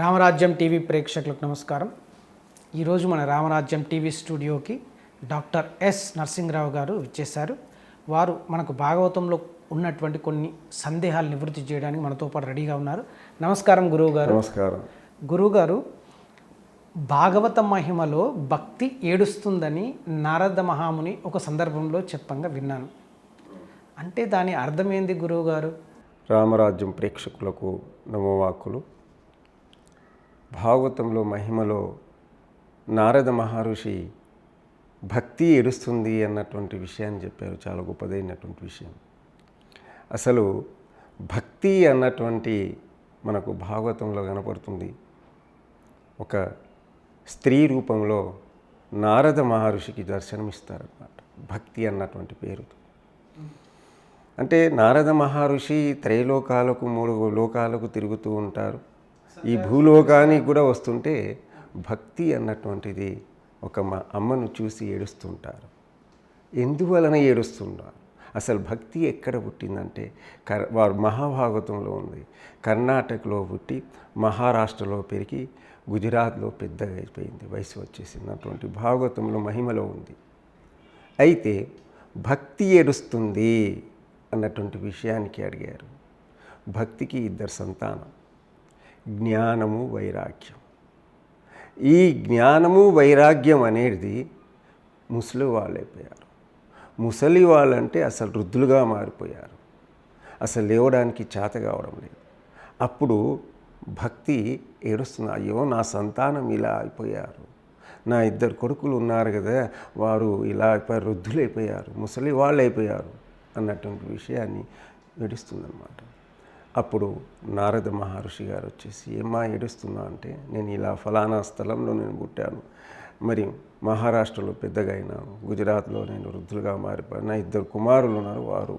రామరాజ్యం TV ప్రేక్షకులకు నమస్కారం. ఈరోజు మన రామరాజ్యం టీవీ స్టూడియోకి డాక్టర్ ఎస్ నరసింహరావు గారు ఇచ్చేశారు వారు మనకు భాగవతంలో ఉన్నటువంటి కొన్ని సందేహాలు నివృత్తి చేయడానికి మనతో పాటు రెడీగా ఉన్నారు. నమస్కారం గురువు గారు. నమస్కారం. గురువుగారు భాగవత మహిమలో భక్తి ఏడుస్తుందని నారద మహాముని ఒక సందర్భంలో చెప్పంగా విన్నాను. అంటే దాని అర్థం ఏంది గురువుగారు రామరాజ్యం ప్రేక్షకులకు నమోవాకులు. భాగవతంలో మహిమలో నారద మహర్షి భక్తి ఎరుస్తుంది అన్నటువంటి విషయాన్ని చెప్పారు. చాలా గొప్పదైనటువంటి విషయం. అసలు భక్తి అన్నటువంటి మనకు భాగవతంలో కనపడుతుంది. ఒక స్త్రీ రూపంలో నారద మహర్షికి దర్శనమిస్తారన్నమాట. భక్తి అన్నటువంటి పేరుతో. అంటే నారద మహర్షి త్రైలోకాలకు మూడు లోకాలకు తిరుగుతూ ఉంటారు. ఈ భూలోకానికి కూడా వస్తుంటే భక్తి అన్నటువంటిది ఒక మా అమ్మను చూసి ఏడుస్తుంటారు. ఎందువలన ఏడుస్తున్నారు అసలు భక్తి ఎక్కడ పుట్టిందంటే కర్ వారు మహాభాగవతంలో ఉంది. కర్ణాటకలో పుట్టి మహారాష్ట్రలో పెరిగి గుజరాత్లో పెద్దగా అయిపోయింది. వయసు వచ్చేసినటువంటి భాగవతంలో మహిమలో ఉంది. అయితే భక్తి ఏడుస్తుంది అన్నటువంటి విషయానికి అడిగారు. భక్తికి ఇద్దరు సంతానం. జ్ఞానము వైరాగ్యం. ఈ జ్ఞానము వైరాగ్యం అనేది ముసలి వాళ్ళైపోయారు. ముసలి వాళ్ళంటే అసలు వృద్ధులుగా మారిపోయారు. అసలు లేవడానికి చేత కావడం లేదు. అప్పుడు భక్తి ఏడుస్తుంది అయ్యో నా సంతానం ఇలా అయిపోయారు. నా ఇద్దరు కొడుకులు ఉన్నారు కదా వారు ఇలా అయిపోయారు వృద్ధులైపోయారు ముసలి వాళ్ళు అయిపోయారు అన్నటువంటి విషయాన్ని ఏడుస్తుందన్నమాట. అప్పుడు నారద మహర్షి గారు వచ్చేసి ఏమా ఏడుస్తున్నా అంటే నేను ఇలా ఫలానా స్థలంలో నేను పుట్టాను. మరి మహారాష్ట్రలో పెద్దగా అయినాను గుజరాత్లో నేను వృద్ధులుగా మారిపోయాను. నా ఇద్దరు కుమారులు ఉన్నారు వారు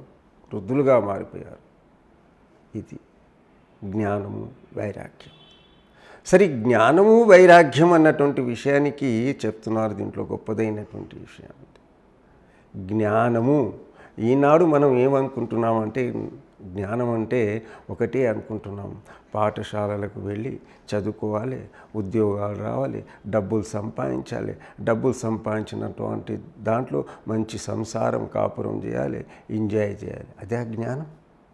వృద్ధులుగా మారిపోయారు. ఇది జ్ఞానము వైరాగ్యం. సరే జ్ఞానము వైరాగ్యం అన్నటువంటి విషయానికి చెప్తున్నారు దీంట్లో గొప్పదైనటువంటి విషయం. జ్ఞానము ఈనాడు మనం ఏమనుకుంటున్నామంటే జ్ఞానం అంటే ఒకటే అనుకుంటున్నాం. పాఠశాలలకు వెళ్ళి చదువుకోవాలి ఉద్యోగాలు రావాలి డబ్బులు సంపాదించాలి. డబ్బులు సంపాదించినటువంటి దాంట్లో మంచి సంసారం కాపురం చేయాలి ఎంజాయ్ చేయాలి. అదే ఆ జ్ఞానం.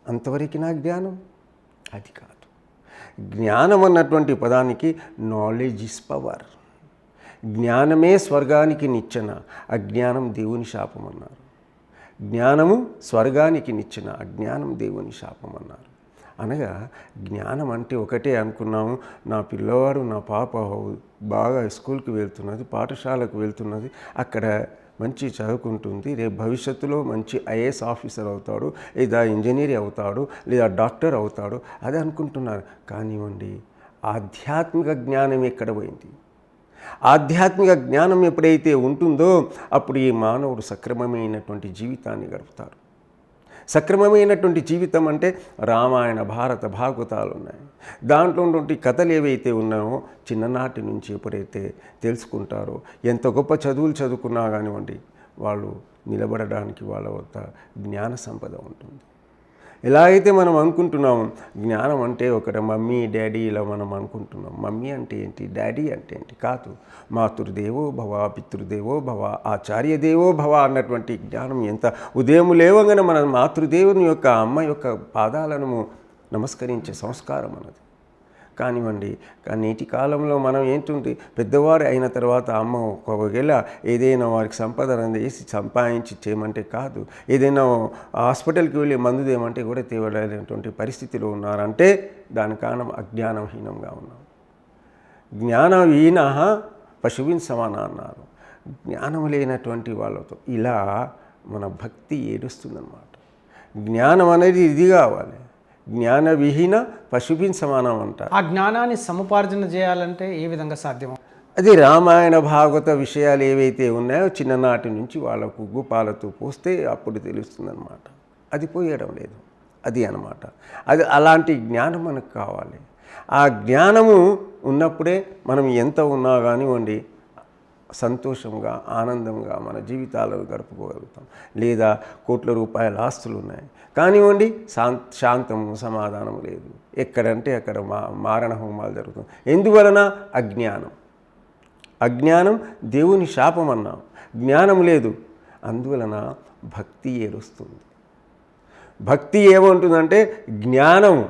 అంతవరకు నా జ్ఞానం. అది కాదు. జ్ఞానం అన్నటువంటి పదానికి నాలెడ్జ్ ఇస్ పవర్ జ్ఞానమే స్వర్గానికి నిచ్చెన. అజ్ఞానం దేవుని శాపం అన్నారు జ్ఞానము స్వర్గానికి నిచ్చిన అజ్ఞానం దేవుని శాపం అన్నారు. అనగా జ్ఞానం అంటే ఒకటే అనుకున్నాము. నా పిల్లవాడు నా పాప బాగా స్కూల్కి వెళ్తున్నది పాఠశాలకు వెళ్తున్నది అక్కడ మంచి చదువుకుంటుంది రేపు భవిష్యత్తులో మంచి ఐఏఎస్ ఆఫీసర్ అవుతాడు లేదా ఇంజనీర్ అవుతాడు లేదా డాక్టర్ అవుతాడు అదే అనుకుంటున్నారు. కానివ్వండి ఆధ్యాత్మిక జ్ఞానం ఎక్కడ పోయింది? ఆధ్యాత్మిక జ్ఞానం ఎప్పుడైతే ఉంటుందో అప్పుడు ఈ మానవుడు సక్రమమైనటువంటి జీవితాన్ని గడుపుతారు సక్రమమైనటువంటి జీవితం అంటే రామాయణ భారత భాగవతాలు ఉన్నాయి. దాంట్లో ఉన్నటువంటి కథలు ఏవైతే ఉన్నాయో చిన్ననాటి నుంచి ఎప్పుడైతే తెలుసుకుంటారో ఎంత గొప్ప చదువులు చదువుకున్నా కానివ్వండి వాళ్ళు నిలబడడానికి వాళ్ళ వద్ద జ్ఞాన సంపద ఉంటుంది. ఎలా అయితే మనం అనుకుంటున్నాం జ్ఞానం అంటే ఒకటి మమ్మీ డాడీ ఇలా మనం అనుకుంటున్నాం. మమ్మీ అంటే ఏంటి? డాడీ అంటే ఏంటి? కాదు. మాతృదేవో భవ పితృదేవో భవ ఆచార్య దేవో భవ అన్నటువంటి జ్ఞానం ఎంత? ఉదయం లేవగానే మన మాతృదేవుని యొక్క అమ్మ యొక్క పాదాలను నమస్కరించే సంస్కారం అన్నది. కానివ్వండి. కానీ నేటి కాలంలో మనం ఏంటుంది పెద్దవాడు అయిన తర్వాత అమ్మ ఒకవేళ ఏదైనా వారికి సంపద చేసి సంపాదించి చేయమంటే కాదు. ఏదైనా హాస్పిటల్కి వెళ్ళి మందు తేమంటే కూడా తేవలేనటువంటి పరిస్థితిలో ఉన్నారంటే దాని కారణం అజ్ఞానహీనంగా ఉన్నాం. జ్ఞానహీన పశువిన్ సమాన అన్నారు. జ్ఞానం లేనటువంటి వాళ్ళతో ఇలా మన భక్తి ఏడుస్తుందన్నమాట. జ్ఞానం అనేది ఇది కావాలి. జ్ఞాన విహీన పశుభిన్ సమానం అంటారు ఆ జ్ఞానాన్ని సముపార్జన చేయాలంటే ఏ విధంగా సాధ్యమో? అది రామాయణ భాగవత విషయాలు ఏవైతే ఉన్నాయో చిన్ననాటి నుంచి వాళ్ళకు గుపాలతో పోస్తే అప్పుడు తెలుస్తుందన్నమాట. అది పోయడం లేదు. అది అన్నమాట. అది అలాంటి జ్ఞానం మనకు కావాలి. ఆ జ్ఞానము ఉన్నప్పుడే మనం ఎంత ఉన్నా కానివ్వండి సంతోషంగా ఆనందంగా మన జీవితాలను గడుపుకోగలుగుతాం. లేదా కోట్ల రూపాయల ఆస్తులు ఉన్నాయి కానివ్వండి శాం శాంతము సమాధానం లేదు. ఎక్కడంటే అక్కడ మా మారణ హోమాలు జరుగుతుంది. ఎందువలన? అజ్ఞానం. అజ్ఞానం దేవుని శాపం అన్నాం జ్ఞానం లేదు. అందువలన భక్తి ఏడుస్తుంది. భక్తి ఏమంటుందంటే జ్ఞానం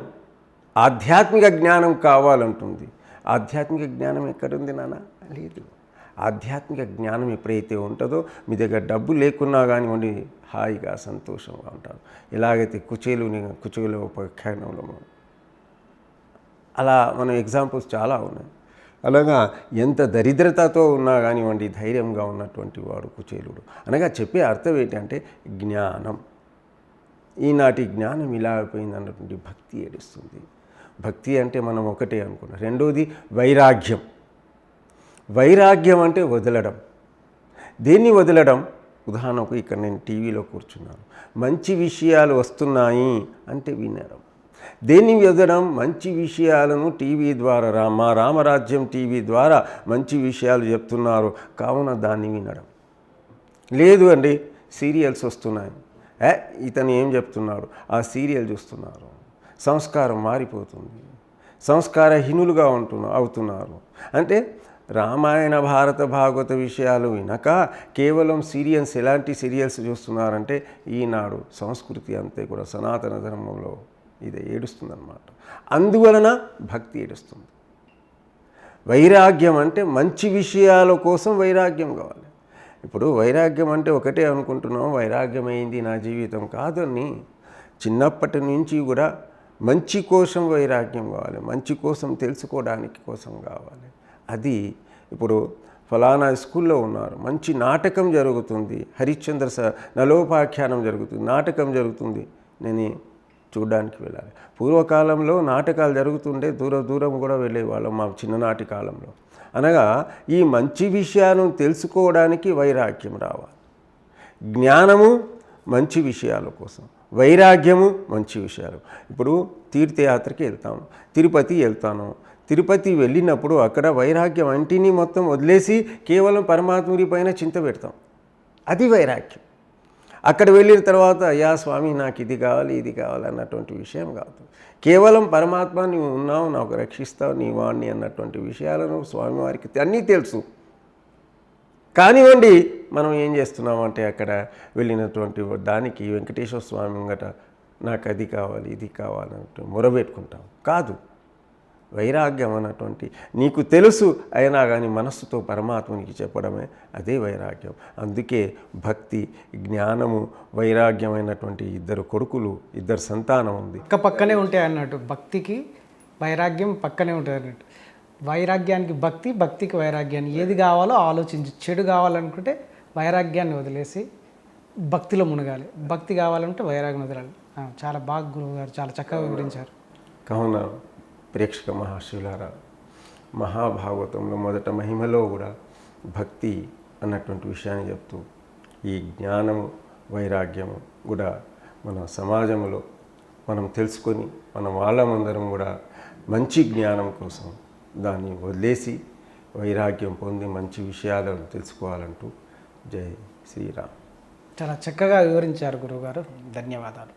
ఆధ్యాత్మిక జ్ఞానం కావాలంటుంది. ఆధ్యాత్మిక జ్ఞానం ఎక్కడుంది నాన్న? లేదు. ఆధ్యాత్మిక జ్ఞానం ఎప్పుడైతే ఉంటుందో మీ దగ్గర డబ్బు లేకున్నా కానివ్వండి హాయిగా సంతోషంగా ఉంటారు. ఎలాగైతే కుచేలుని కుచేలు ఉపఖ్యానంలో అలా మనం ఎగ్జాంపుల్స్ చాలా ఉన్నాయి. అలాగా ఎంత దరిద్రతతో ఉన్నా కానివ్వండి ధైర్యంగా ఉన్నటువంటి వాడు కుచేలుడు. అనగా చెప్పే అర్థం ఏంటంటే జ్ఞానం. ఈనాటి జ్ఞానం ఇలా అయిపోయింది అన్నటువంటి భక్తి ఏడుస్తుంది. భక్తి అంటే మనం ఒకటే అనుకున్నాం. రెండోది వైరాగ్యం. వైరాగ్యం అంటే వదలడం. దేన్ని వదలడం? ఉదాహరణకు ఇక్కడ నేను టీవీలో కూర్చున్నాను. మంచి విషయాలు వస్తున్నాయి అంటే వినడం. దేన్ని వదలడం? మంచి విషయాలను టీవీ ద్వారా రా మా రామరాజ్యం టీవీ ద్వారా మంచి విషయాలు చెప్తున్నారు. కావున దాన్ని వినడం. లేదు అండి సీరియల్స్ వస్తున్నాయి. ఏ ఇతను ఏం చెప్తున్నాడు? ఆ సీరియల్ చూస్తున్నారు. సంస్కారం మారిపోతుంది. సంస్కారహీనులుగా ఉంటున్నా అవుతున్నారు. అంటే రామాయణ భారత భాగవత విషయాలు వినక కేవలం సీరియల్స్ ఎలాంటి సీరియల్స్ చూస్తున్నారంటే ఈనాడు సంస్కృతి అంతే కూడా సనాతన ధర్మంలో ఇది ఏడుస్తుందన్నమాట. అందువలన భక్తి ఏడుస్తుంది. వైరాగ్యం అంటే మంచి విషయాల కోసం వైరాగ్యం కావాలి. ఇప్పుడు వైరాగ్యం అంటే ఒకటే అనుకుంటున్నాం వైరాగ్యం అయింది నా జీవితం కాదని చిన్నప్పటి నుంచి కూడా మంచి కోసం వైరాగ్యం కావాలి మంచి కోసం తెలుసుకోవడానికి కోసం కావాలి. అది ఇప్పుడు ఫలానా స్కూల్లో ఉన్నారు. మంచి నాటకం జరుగుతుంది. హరిశ్చంద్ర స నలోపాఖ్యానం జరుగుతుంది. నాటకం జరుగుతుంది. నేను చూడడానికి వెళ్ళాలి. పూర్వకాలంలో నాటకాలు జరుగుతుండే దూర దూరం కూడా వెళ్ళేవాళ్ళం మా చిన్ననాటి కాలంలో. అనగా ఈ మంచి విషయాలను తెలుసుకోవడానికి వైరాగ్యం రావాలి. జ్ఞానము మంచి విషయాల కోసం. వైరాగ్యము మంచి విషయాలు. ఇప్పుడు తీర్థయాత్రకి వెళ్తాము. తిరుపతి వెళ్తాను. తిరుపతి వెళ్ళినప్పుడు అక్కడ వైరాగ్యం అంటిని మొత్తం వదిలేసి కేవలం పరమాత్ముడి పైన చింత పెడతాం. అది వైరాగ్యం. అక్కడ వెళ్ళిన తర్వాత అయ్యా స్వామి నాకు ఇది కావాలి ఇది కావాలి అన్నటువంటి విషయం కాదు. కేవలం పరమాత్మ నీవు ఉన్నావు నాకు రక్షిస్తావు నీ వాణ్ణి అన్నటువంటి విషయాలను స్వామివారికి అన్నీ తెలుసు. కానివ్వండి మనం ఏం చేస్తున్నామంటే అక్కడ వెళ్ళినటువంటి దానికి వెంకటేశ్వర స్వామి ముంగట నాకు అది కావాలి ఇది కావాలంటే మొరబెట్టుకుంటాం. కాదు. వైరాగ్యం అన్నటువంటి నీకు తెలుసు అయినా కానీ మనస్సుతో పరమాత్మనికి చెప్పడమే అదే వైరాగ్యం. అందుకే భక్తి జ్ఞానము వైరాగ్యమైనటువంటి ఇద్దరు కొడుకులు ఇద్దరు సంతానం ఉంది. పక్క పక్కనే ఉంటాయి అన్నట్టు. భక్తికి వైరాగ్యం పక్కనే ఉంటుంది అన్నట్టు. వైరాగ్యానికి భక్తి భక్తికి వైరాగ్యాన్ని ఏది కావాలో ఆలోచించి. చెడు కావాలనుకుంటే వైరాగ్యాన్ని వదిలేసి భక్తిలో మునగాలి. భక్తి కావాలంటే వైరాగ్యం వదలాలి. చాలా బాగా గురువు గారు చాలా చక్కగా వివరించారు. కావున ప్రేక్షక మహాశివులారా మహాభాగవతంలో మొదట మహిమలో కూడా భక్తి అన్నటువంటి విషయాన్ని చెప్తూ ఈ జ్ఞానము వైరాగ్యము కూడా మన సమాజంలో మనం తెలుసుకొని మన వాళ్ళమందరం కూడా మంచి జ్ఞానం కోసం దాన్ని వదిలేసి వైరాగ్యం పొంది మంచి విషయాలను తెలుసుకోవాలంటూ జై శ్రీరామ్. చాలా చక్కగా వివరించారు గురువుగారు. ధన్యవాదాలు.